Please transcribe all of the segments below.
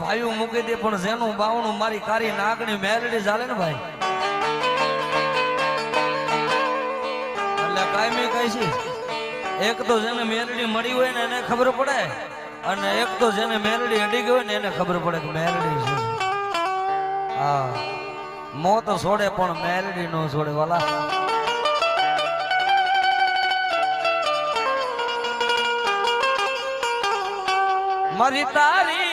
દુનિયા મૂકી દે, પણ જેનું બાવણું મારી કારી નાગણી મેલડી ચાલે ને ભાઈ? એટલે કાયમી કઈ છે, એક તો જેને મેલડી મળી હોય ને એને ખબર પડે, અને એક તો જેને મેલડી અડી ગઈ ને એને ખબર પડે કે મેલડી છે. હા, મોત છોડે પણ મેલડી નો છોડે, વાલા. મારી તારી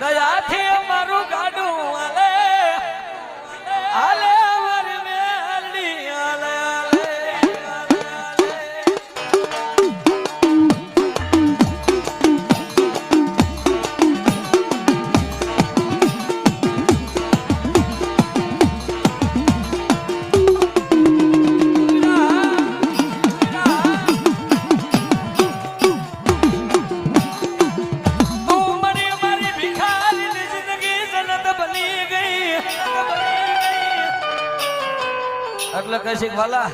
દયાથી અમારું ગાડું હાલે. હાલે. એટલે વાલા.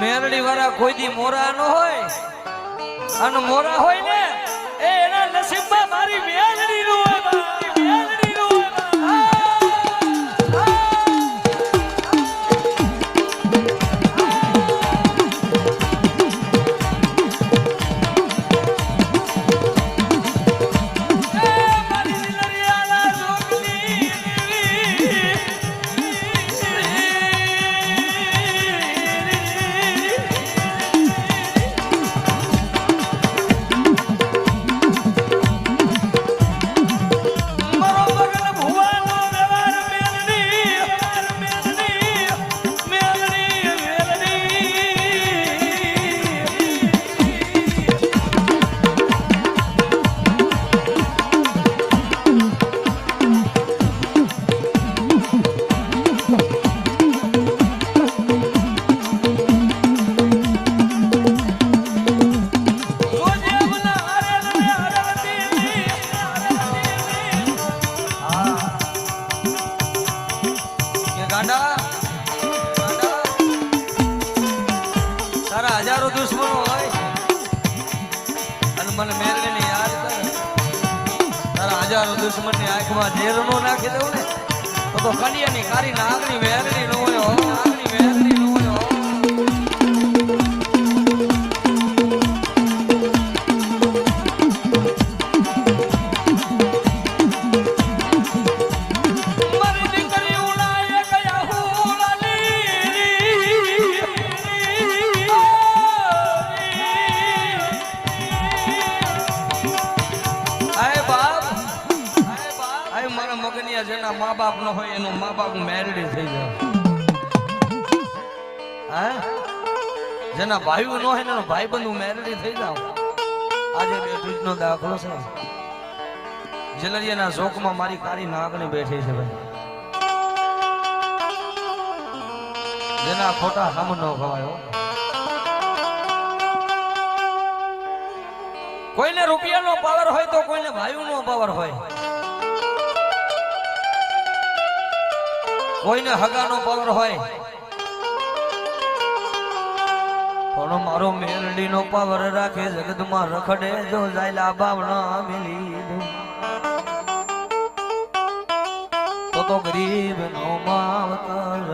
મેરડી વાળા કોઈ દી મોરા ન હોય. અને મોરા હોય ને, એ એના નસીબમાં મારી મેરડી નું જેના નો હોય ને ભાઈ બંધુ મેરેજ થઈ જાવ આજે બે નો દાખલો છે. જલરિયાના શોકમાં મારી કાળી નાગણી બેઠી છે ભાઈ. જેના ખોટા હમ નો ખવાયો. કોઈને રૂપિયાનો પાવર હોય તો કોઈને ભાઈનો પાવર હોય. કોઈને હગાનો પાવર હોય. પણ મારો મેલડીનો પાવર રાખે જગતમાં રખડે જો જાયલા બાવણા મિલી તો ગરીબ નો માવતર.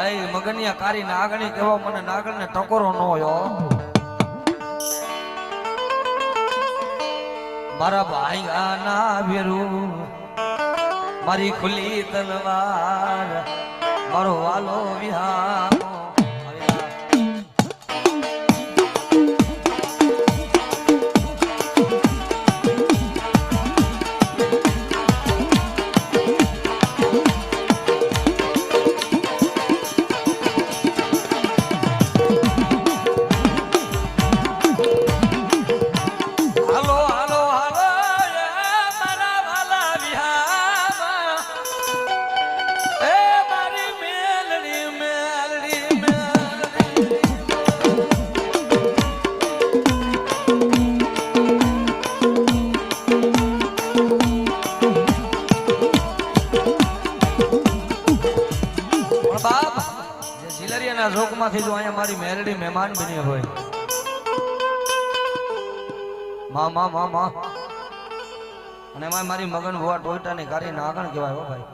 આય મગનિયા કારી નાગણી કેવો મને નાગણને ટકોરો નો યો મારા ભાઈ ના વેરું મારી ખુલ્લી તલવાર. મારો વાલો વિહાર. કારી નાગણ કહેવાય હો ભાઈ.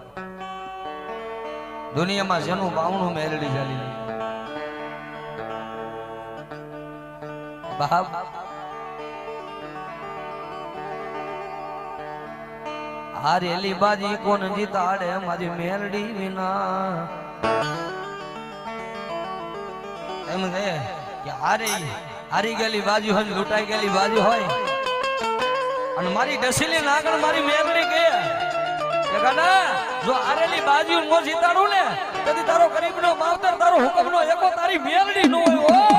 દુનિયામાં જેનું બાવણું મેલડી ચાલી આ બાજી કોણ જીતાડે મારી મેલડી વિના. એમ કહે કે હારી હારી ગયેલી બાજુ હોય લૂંટાઈ ગયેલી બાજુ હોય. અને મારી ડસીલી નાગણ મારી મેલડી કે જો આરેલી બાજુ નો જીતાડું ને, તેથી તારો ગરીબનો માવતર, તારો હુકમનો એકો, તારી મેલડી નો હોય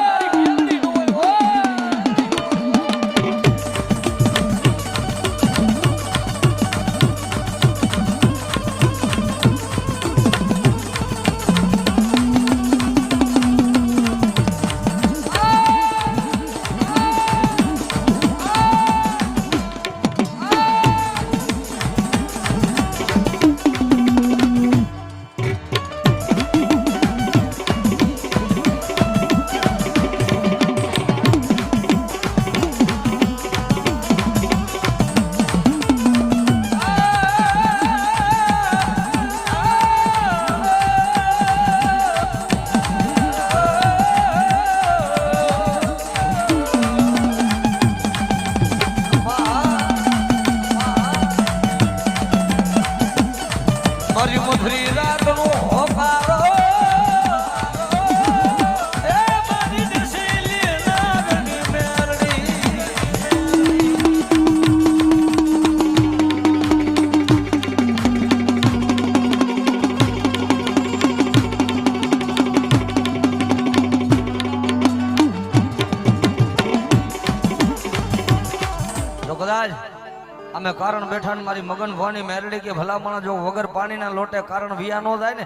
ને મારી મગન ભવાની મેરડી કે ભલામણ જો વગર પાણીના લોટે કારણ વિયા નો જાય ને?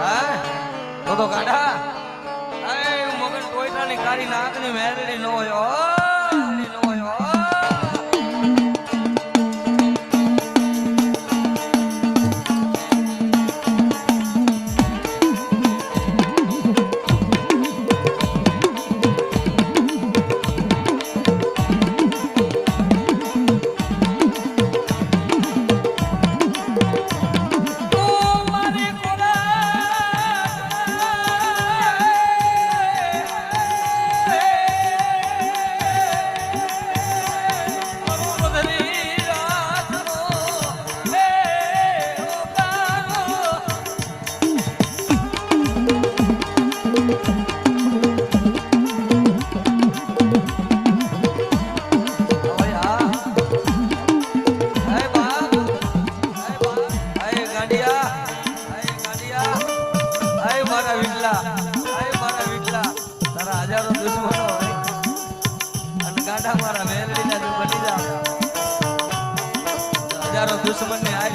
હે? તો તો કાઢા મગન ટોયટાની કારી નાકની મેરડી નો હોય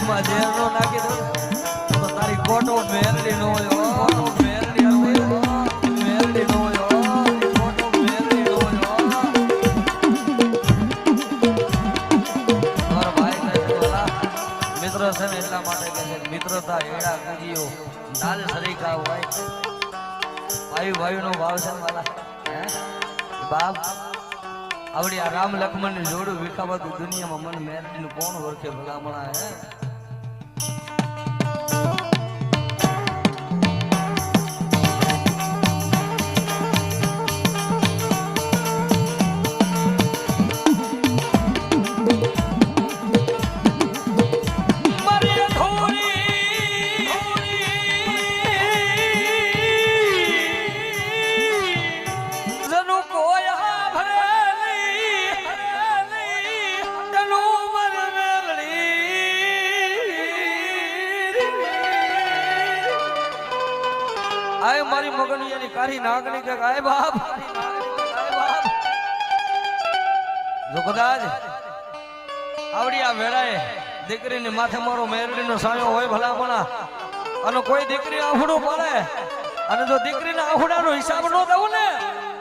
દુશ્મનની આંખમાં ઝેર નો નાખી દઉં તો તારી કોટો મેલડી નો હોય મેલડી નો મેલડી નો હોય હો. કોટો મેલડી નો હોય હો. મારો ભાઈ કહે છે, "ઓલા મિત્રો છે ને એટલા માટે કહે છે મિત્રતા એડા કુજીઓ દાલ સરીકા હોય. ભાઈ નો ભાવ છે મારા બાપ રામ લક્ષ્મણ જોડું વિખાવાતું દુનિયામાં મન મેરડી નું કોણ ઓળખે ભલામણા હે? નાગણી કે આય બાપ જો આવડી આ વેળાએ દીકરીને માથે મારો મેરડીનો સાયો હોય ભલામણા, અને કોઈ દીકરી આફડું પડે, અને જો દીકરીના આફડાનો હિસાબ ન દઉં ને,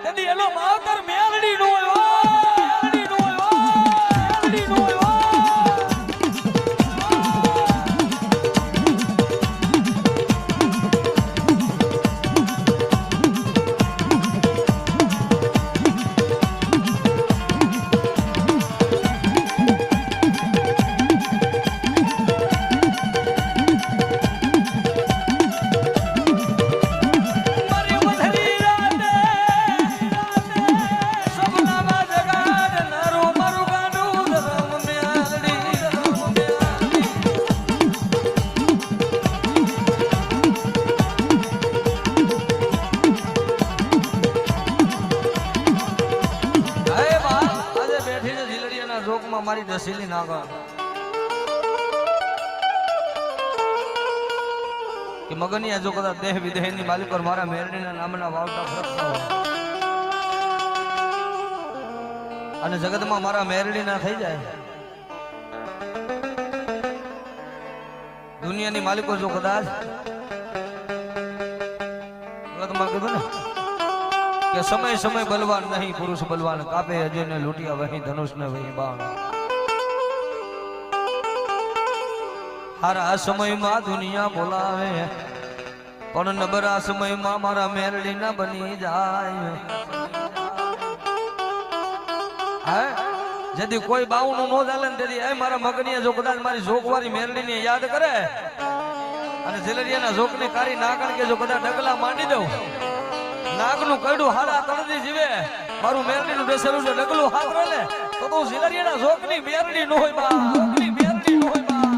તેથી એનો માવતર મેરડી નો હોય. મેરડી નો હોય, મેરડી નો હોય માલિક પર મારા મેરડીના નામના વાવટા ફરકતા હોય. અને જગતમાં મારા મેરડી ના થઈ જાય. દુનિયાની માલિકો જો કદાચ જગતમાં કીધું ને કે સમય સમય બલવાન નહીં, પુરુષ બલવાન, કાપે અજય ને લૂંટિયા વહી ધનુષ ને વહી, બાણ. હારા સમયમાં દુનિયા બોલાવે. પણ નબરા સમયમાં મારા મેરડી ના બની જાય. હે? જેથી કોઈ બાવનું નો ચાલે ને તેથી એ મારા મગનીએ જો કદાચ મારી જોગવારી મેરડીને યાદ કરે. અને ઝેલરિયાના જોકને કાઢી નાગણ કે જો કદાચ ડગલા માંડી દઉં. નાગનું કડું હાડા તળદી જીવે. મારું મેરડીનું ડસેલું છે ડગલું હાથ લે, તો તું ઝેલરિયાના જોકની મેરડી નો હોય બા. મેરડી નો હોય બા.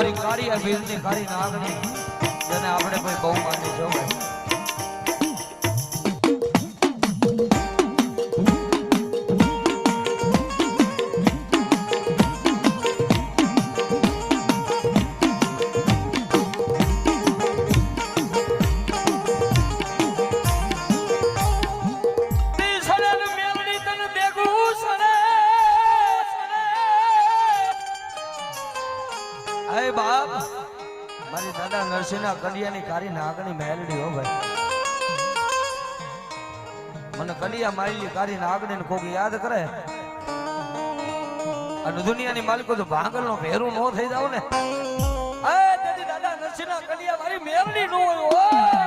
મારી કાળી વીરની કાળી નાગણી જેને આપણે કોઈ બહુ માની છે કડિયા આગળ કોક યાદ કરે. અને દુનિયાની માલિકો તો ભાંગલ નો ભેરું ન થઈ જાવ ને દાદા નરસિંહ કડિયા મારી મેલડી નો હોય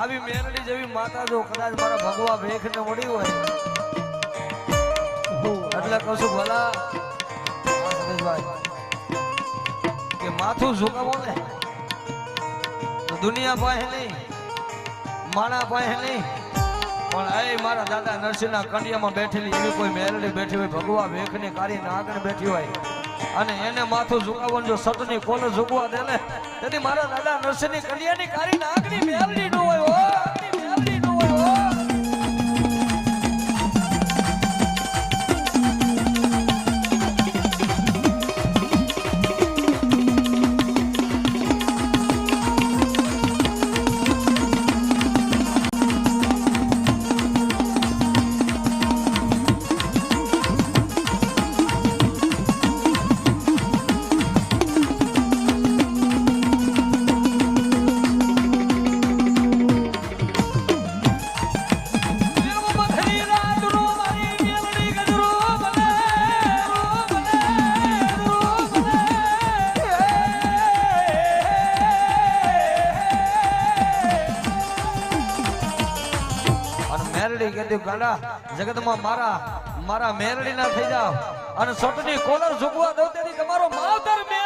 આવી મેરડી જેવી માતા જો કદાચ મારા ભગવા ભેખ ને મળી હોય. એટલે કહું ભલા કે માથું ઝુકાવો ને દુનિયા પાસે નહીં, માણા પાસે નહીં. પણ એ મારા દાદા નરસિંહના કંડિયામાં બેઠેલી એવી કોઈ મેરડી બેઠી હોય, ભગવા વેખની કાઢીને આગળ બેઠી હોય. અને એને માથું ઝુકાવવાનું જો સટની કોને ઝુકવા દે ને તેથી મારા દાદા નરસિંહની કંડિયાની કારી નાગની મેલડી નો હોય જગતમાં મારા મારા મેરડી ના થઈ જાવ અને સોટની કોલર ઝૂકવા દઉં તેથી તમારો માવતર મેરડી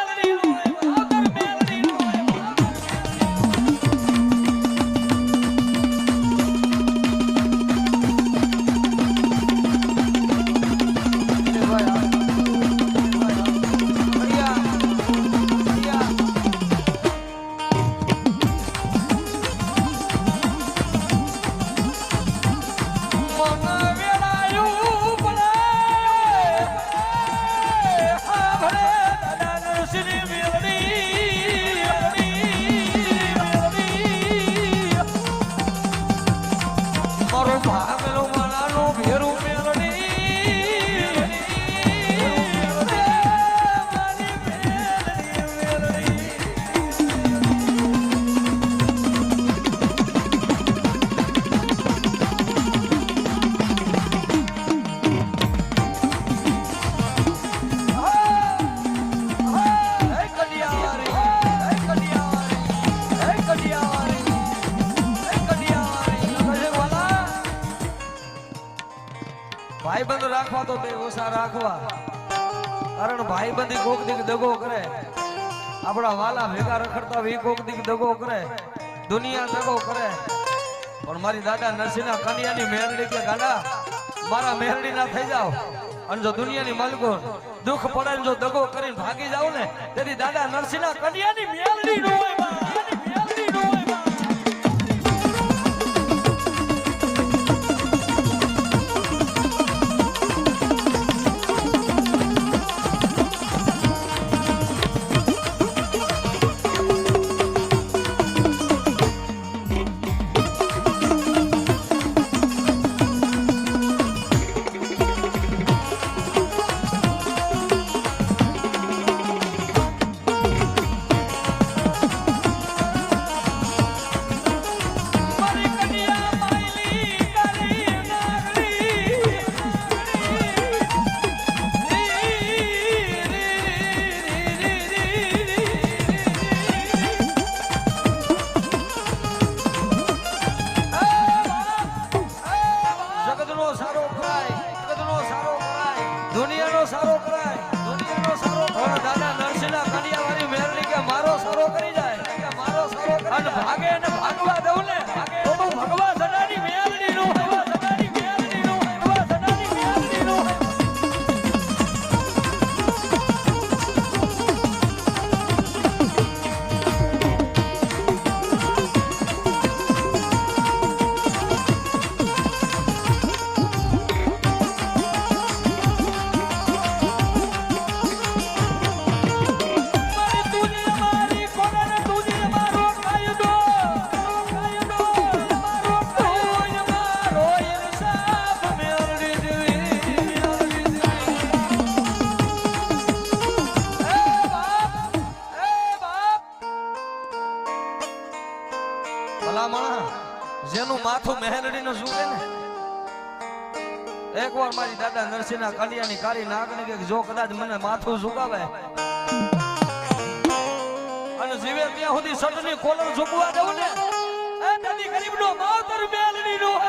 દુનિયા દગો કરે. પણ મારી દાદા નરસિંહના કન્યાની મેરડી કે ગાડા મારા મેરડી થઈ જાવ અને જો દુનિયાની માલિકો દુઃખ પડે જો દગો કરીને ભાગી જાવ ને તેથી દાદા નરસિંહના કન્યાની મેરડી નો હોય. Hello. માથું મહેલડીનું ઝૂકે ને. એકવાર મારી દાદા નરસિંહ નરસિંહના કડિયાની કાળી નાગણી કે જો કદાચ મને માથું સુકાવે અને જીવે ત્યાં સુધી સટની કોલર સુકવા દઉં ને. એ દાદી ગરીબનો માવતર મેલડીનો. હોય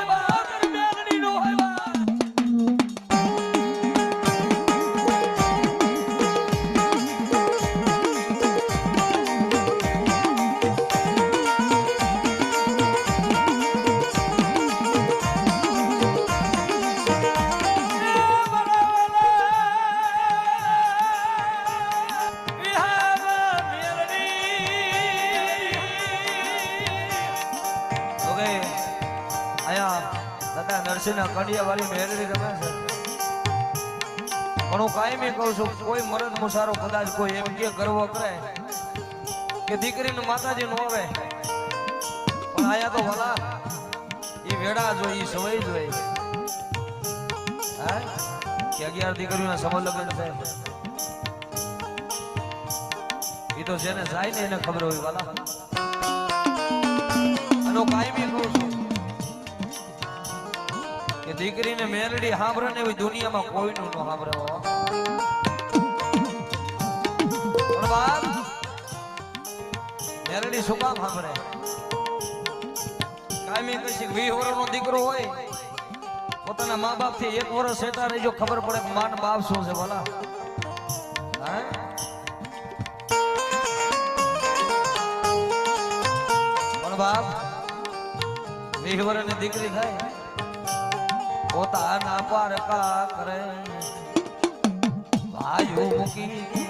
કડિયા વાળી દીકરીને માતાજી નો આવે. પણ આયા તો ભલા એ વેડા જોઈ એ સવઈ જોઈ કે અગિયાર દીકરીઓના સમલગ્ન થાય એ તો જેને જાય ને એને ખબર હોય વાલા. કાયમી કહું છું દીકરીને મેલડી સાંભળે ને એવી દુનિયામાં કોઈનું ન સાંભળે મેલડી શું કામ સાંભળે કાયમી કશી વીસ વર્ષનો દીકરો હોય, પોતાના મા બાપથી એક વર્ષ સેટા રહી જો ખબર પડે કે માન બાપ શું છે, ભલા. પણ બાપ, વીસ વર્ષની દીકરી થાય. પોતાના પારકા કરે. ભાઈઓ મૂકી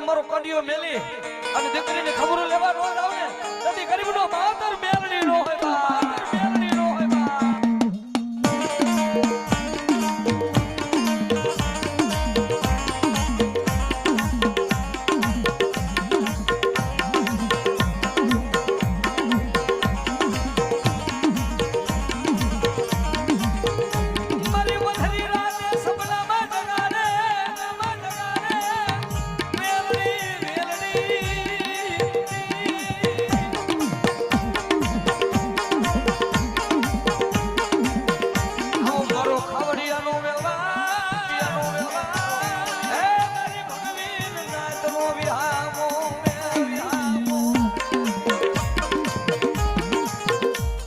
મારો કડિયો મેલી અને દીકરીને ખબર લેવા ન જાવ ને માતર મેલ